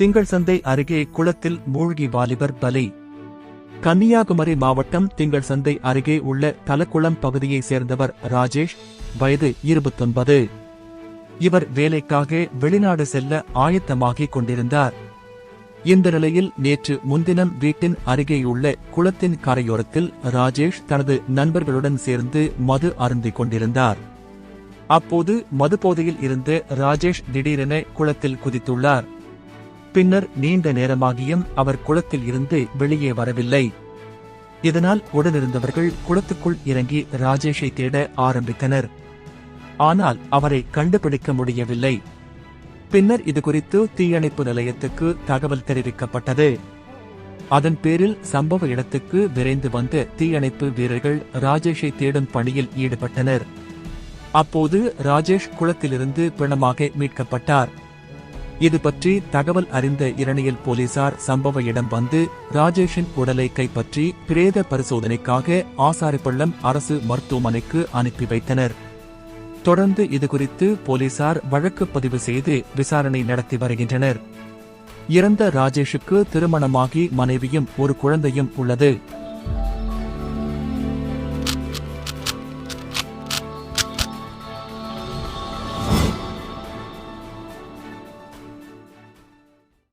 திங்கள் சந்தை அருகே குளத்தில் மூழ்கி வாலிபர் பலி. கன்னியாகுமரி மாவட்டம் திங்கள் சந்தை அருகே உள்ள தலக்குளம் பகுதியைச் சேர்ந்தவர் ராஜேஷ் வயது இருபத்தொன்பது. இவர் வேலைக்காக வெளிநாடு செல்ல ஆயத்தமாகிக் கொண்டிருந்தார். இந்த நிலையில் நேற்று முன்தினம் வீட்டின் அருகேயுள்ள குளத்தின் கரையோரத்தில் ராஜேஷ் தனது நண்பர்களுடன் சேர்ந்து மது அருந்திக் கொண்டிருந்தார். அப்போது மதுபோதையில் இருந்த ராஜேஷ் திடீரென குளத்தில் குதித்துள்ளார். பின்னர் நீண்ட நேரமாகியும் அவர் குளத்தில் இருந்து வெளியே வரவில்லை. இதனால் உடனிருந்தவர்கள் குளத்துக்குள் இறங்கி ராஜேஷை தேட ஆரம்பித்தனர். ஆனால் அவரை கண்டுபிடிக்க முடியவில்லை. பின்னர் இதுகுறித்து தீயணைப்பு நிலையத்துக்கு தகவல் தெரிவிக்கப்பட்டது. அதன் பேரில் சம்பவ இடத்துக்கு விரைந்து வந்த தீயணைப்பு வீரர்கள் ராஜேஷை தேடும் பணியில் ஈடுபட்டனர். அப்போது ராஜேஷ் குளத்திலிருந்து பிணமாக மீட்கப்பட்டார். இது பற்றி தகவல் அறிந்த இரணியல் போலீசார் சம்பவ இடம் வந்து ராஜேஷின் உடலை கைப்பற்றி பிரேத பரிசோதனைக்காக ஆசாரிப்பள்ளம் அரசு மருத்துவமனைக்கு அனுப்பி வைத்தனர். தொடர்ந்து இதுகுறித்து போலீசார் வழக்கு பதிவு செய்து விசாரணை நடத்தி வருகின்றனர். இறந்த ராஜேஷுக்கு திருமணமாகி மனைவியும் ஒரு குழந்தையும் உள்ளது.